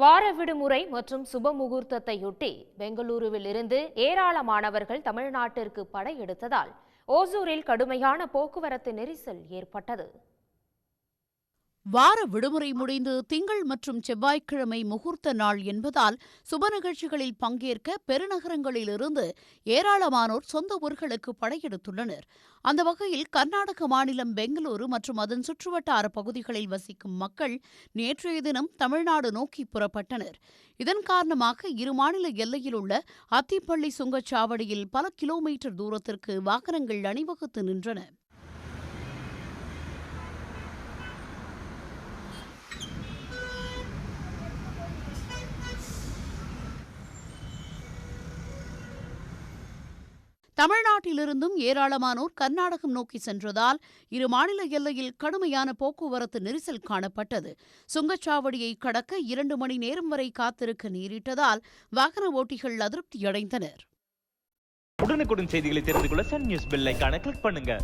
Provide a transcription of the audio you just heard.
வார விடுமுறை மற்றும் சுப முகூர்த்தத்தையொட்டி பெங்களூருவில் இருந்து ஏராளமானவர்கள் தமிழ்நாட்டிற்கு படையெடுத்ததால் ஓசூரில் கடுமையான போக்குவரத்து நெரிசல் ஏற்பட்டது. வார விடுமுறை முடிந்து திங்கள் மற்றும் செவ்வாய்க்கிழமை முகூர்த்த நாள் என்பதால் சுப நிகழ்ச்சிகளில் பங்கேற்க பெருநகரங்களிலிருந்து ஏராளமானோர் சொந்த ஊர்களுக்கு படையெடுத்துள்ளனர். அந்த வகையில் கர்நாடக மாநிலம் பெங்களூரு மற்றும் அதன் சுற்றுவட்டார பகுதிகளில் வசிக்கும் மக்கள் நேற்றைய தினம் தமிழ்நாடு நோக்கி புறப்பட்டனர். இதன் காரணமாக இரு மாநில எல்லையில் உள்ள அத்திப்பள்ளி சுங்கச்சாவடியில் பல கிலோமீட்டர் தூரத்திற்கு வாகனங்கள் அணிவகுத்து நின்றன. தமிழ்நாட்டிலிருந்தும் ஏராளமானோர் கர்நாடகம் நோக்கி சென்றதால் இரு மாநில எல்லையில் கடுமையான போக்குவரத்து நெரிசல் காணப்பட்டது. சுங்கச்சாவடியை கடக்க இரண்டு மணி நேரம் வரை காத்திருக்க நேரிட்டதால் வாகன ஓட்டிகள் அதிருப்தியடைந்தனர். உடனுக்குடன் செய்திகளை தெரிந்து கொள்ள சன் நியூஸ் பெல் கிளிக் பண்ணுங்க.